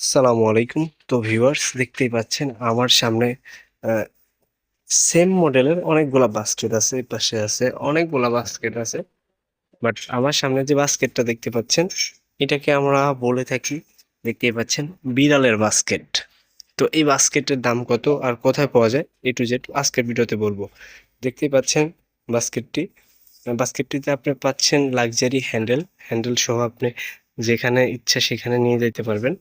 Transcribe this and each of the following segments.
আসসালামু আলাইকুম। তো ভিউয়ার্স, দেখতেই পাচ্ছেন আমার সামনে সেম মডেলের অনেকগুলা বাস্কেট আছে পাশে আছে, অনেকগুলা বাস্কেট আছে। বাট আমার সামনে যে বাস্কেটটা দেখতে পাচ্ছেন, এটাকে আমরা বলে থাকি, দেখতেই পাচ্ছেন, বিড়ালের বাস্কেট তো এই বাস্কেটের দাম কত আর কোথায় পাওয়া যায় এ টু জেড আজকের ভিডিওতে বলব। দেখতেই পাচ্ছেন বাস্কেটটি বাস্কেটটিতে আপনি পাচ্ছেন লাক্সারি হ্যান্ডেল হ্যান্ডেল সহ আপনি যেখানে ইচ্ছা সেখানে নিয়ে যেতে পারবেন।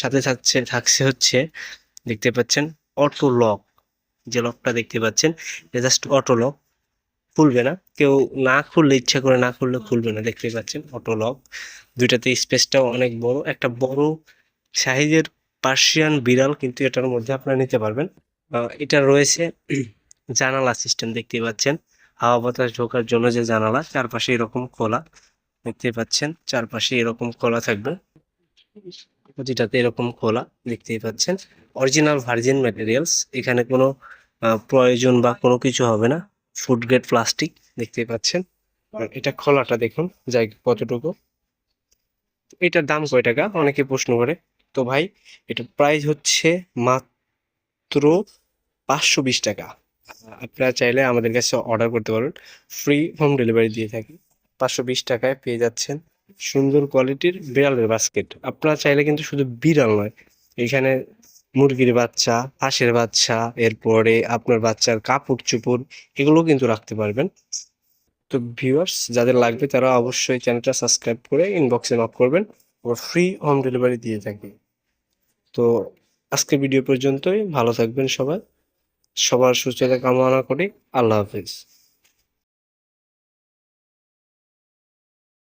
সাথে থাকছে থাকছে হচ্ছে, দেখতে পাচ্ছেন অটো লক যে লকটা দেখতে পাচ্ছেন, এটা জাস্ট অটো লক খুলবে না। কেউ না খুললে, ইচ্ছা করে না খুললে খুলবে না। দেখতে পাচ্ছেন অটো লক দুইটাতে স্পেসটাও অনেক বড়। একটা বড় সাইজের পার্সিয়ান বিড়াল, কিন্তু এটার মধ্যে আপনারা নিতে পারবেন। এটা রয়েছে জানালা সিস্টেম দেখতে পাচ্ছেন। হাওয়া বাতাস ঢোকার জন্য যে জানালা, চারপাশে এরকম খোলা। দেখতে পাচ্ছেন, চারপাশে এরকম খোলা থাকবে। প্রতিটাতে এরকম খোলা দেখতেই পাচ্ছেন। অরিজিনাল ভার্জিন ম্যাটেরিয়ালস এখানে কোনো প্রয়োজন বা কোনো কিছু হবে না। ফুড গ্রেড প্লাস্টিক দেখতেই পাচ্ছেন। এটা খোলাটা দেখুন, যাই কতটুকু। এটার দাম কয় টাকা? অনেকে প্রশ্ন করে। তো ভাই এটা প্রাইস হচ্ছে মাত্র পাঁচশো বিশ টাকা। আপনারা চাইলে আমাদের কাছে অর্ডার করতে পারবেন। ফ্রি হোম ডেলিভারি দিয়ে থাকি। পাঁচশো বিশ টাকায় পেয়ে যাচ্ছেন। সুন্দর কোয়ালিটির বিড়ালের বাস্কেট আপনারা চাইলে কিন্তু শুধু বিড়াল নয়, এখানে মুরগির বাচ্চা, হাঁসের বাচ্চা, এরপরে আপনার বাচ্চার কাপড় চোপড় এগুলো কিন্তু রাখতে পারবেন। তো ভিউয়ার্স যাদের লাগবে তারা অবশ্যই চ্যানেলটা সাবস্ক্রাইব করে ইনবক্সে নক করবেন, আমরা ফ্রি হোম ডেলিভারি দিয়ে থাকি। তো আজকে ভিডিও পর্যন্তই, ভালো থাকবেন সবাই, সবার সুস্থতা কামনা করি, আল্লাহ হাফিজ।